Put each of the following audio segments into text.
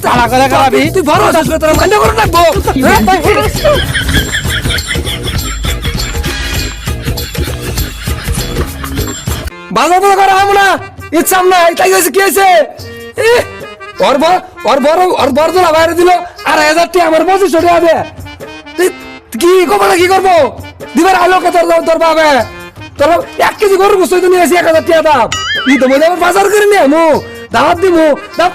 তালা করে খাবি তুই বড় হচ্ছিস তোরা মান্য করে রাখব? বাজার তো করা হব না ইচ্ছা নাই তাই হয়েছে কি হয়েছে? ওর বড় ওর বড় ওর বড় তোলা বাইরে দিল আর হাজার টি আমার টাকা হবে তুই কি করব না কি করব? দিবার আলোকে তোর তোর তোর এক কেজি গরু গুস্তই তো নিয়ে আসি এক হাজার টাকা দাম। ই তো আবার বাজার করে নিয়ে দাওয়াত দিমু দাও-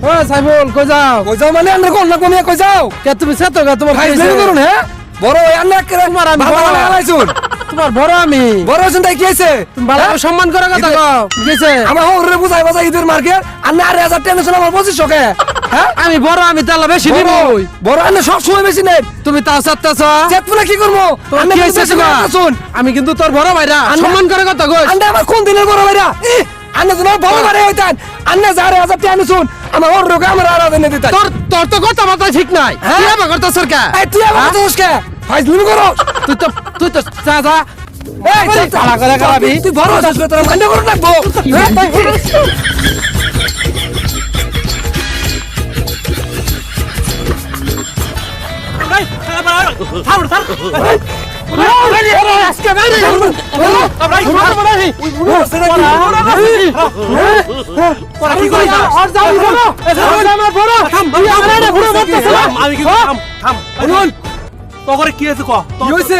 ও সাইফুল কই যাও? কই যাও মানে? আমরা কোন না কমিয়ে কই যাও? কে তুমি তোমার ভাই? জেনে করুন হ্যাঁ? বড় করে তোমার আমি ভালো বড়। তোমার বড় আমি। বড় হচ্ছেন তাই কি তুমি ভালো সম্মান কথা আমার বুঝাই বাজাই মার্কেট আমার কে? হ্যাঁ? আমি বড় আমি তাহলে বেশি দিব বড় আন্না সব সময় বেশি নেই। তুমি তাও চাচ্তাছ চেতপুলে কি করব? আমি কিন্তু তোর বড় ভাইরা। সম্মান করে কথা কই আমার কোন দিনের বড় ভাইরা? আন্না তোমার বড় ভাইরা হইতান আন্না যা আড়াই হাজার টাকা নিয়েছুন আমার ওর রোগে আমার হাজার নিয়ে দিতাম তোর তোর তো কথা বার্তা ঠিক নাই হ্যাঁ? কি আবার করতে সরকার এই তুই আমার কথা কে ফাইজলিমি করো তুই তো তুই তো যা যা এই তুই তালা করে খাবি তুই বড় হচ্ছিস তোরা মান্য করে রাখব হ্যাঁ? থাম থাম শুনুন তগরে কি হয়েছে ক? কি হয়েছে?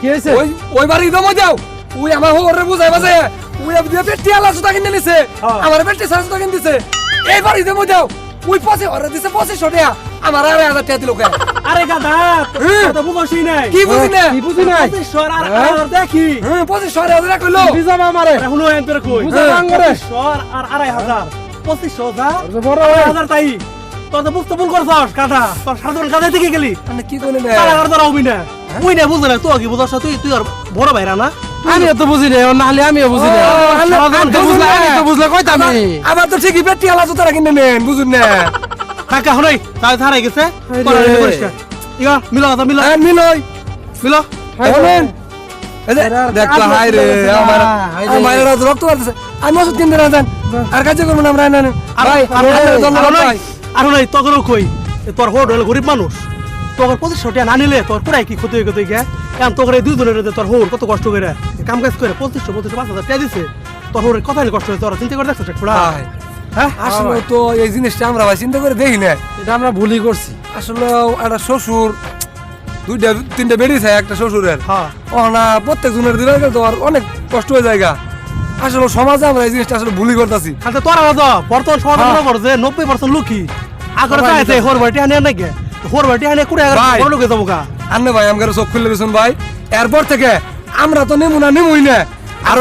কি হয়েছে? ওই বাড়ি দমে যাও ওই আমার হোরে বুঝাই বাজে। ওই দিয়ে পেটি আলা সুতা কিনে নিছে। হ্যাঁ। আমার পেটি সারা সুতা কিনে দিছে। এই বাড়ি দমে যাও ওই দিছে পঁচিশশো টাকা আমার আড়াই হাজার টাকা দিল কে? আরে গাদা হ্যাঁ। তো বুঝছই নাই। কি বুঝি না কি বুঝি নাই? আর হ্যাঁ? আর দেখি। হ্যাঁ পঁচিশশো আড়াই হাজার কইলো বিজাবা আমারে? এখনও এন্তরে কই। বুঝা বাঙ্গরে। সর আর আড়াই হাজার। পঁচিশশো হাজার বড় আড়াই হাজার তাই। তোর তো বুঝতে ভুল করছস কাটা তোর সাধারণ কাজে থেকে গেলি। মানে কি কইলে না তোরা হবি না। উই না বুঝলে তুই কি বুঝছ তুই তুই আর বড় ভাইরা না? আমিও তো বুঝি রে নাহলে আমিও বুঝি আল্লাহ, তো বুঝলে আমি তো কইতাম আমি আবার তো ঠিকই পেটি আলা কিনে নেন বুঝুন না কাকা হলাই তাই থারাই গেছে হায় মিলো কথা মিলো হ্যাঁ মিলই মিলো শুনুন এই যে, হাই রে আমার আমার এরা রক্ত বাড়তেছে আমি ওষুধ কিনতে না যান আর কাজে করব না আমরা না আর আর নাই কই তোর হোড হলো গরিব মানুষ তোর পঁচিশশো টাকা না নিলে তোর পুরাই কি ক্ষতি হয়ে গেছে গিয়া কারণ তোর এই দুই দিনের তোর হোর কত কষ্ট করে। কাম কাজ করে পঁচিশশো পঁচিশশো পাঁচ হাজার টাকা দিছে। তোর হোরের কথা কষ্ট হয়েছে তোরা চিন্তা করে দেখছ পুরা? হ্যাঁ? আসলে তো এই জিনিসটা আমরা ভাই চিন্তা করে দেখি না এটা আমরা ভুলই করছি। আসলে একটা শ্বশুর দুইটা তিনটা বেড়ি থাকে একটা শ্বশুরের। হ্যাঁ। ও না প্রত্যেক জনের দিলে তো আর অনেক কষ্ট হয়ে যায়গা আসলে সমাজে আমরা এই জিনিসটা আসলে ভুলই করতেছি। আচ্ছা তোরা বাজা বর্তমান সমাজ হ্যাঁ। করছে নব্বই পার্সেন্ট লোকই আগরে চাইছে। হোর বাড়ি আনে নাকি হোর বাড়ি আনে কুড়ি বড় লোকে যাব গা। আন্নে ভাই আমাকে চোখ খুলে দিয়েছেন ভাই। এরপর থেকে আমরা তো নেমু না নেমুই না। আর।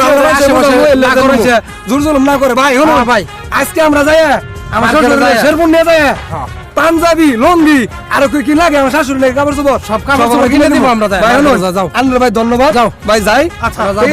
জোর জুলুম করে। ভাই হলো হ্যাঁ, ভাই। আজকে আমরা যাই আমার মার্কেটে শ্বশুর শেরপুর নিয়ে যাই হ্যাঁ। পাঞ্জাবি লঙ্গি আর কি কি লাগে আমার শাশুড়ি লাগে কাপড় চোপড় সব কাপড় কিনে দিব। আমরা। ভাই যাও। আনলে ভাই ধন্যবাদ। যাও। ভাই যাই। আচ্ছা, ভাই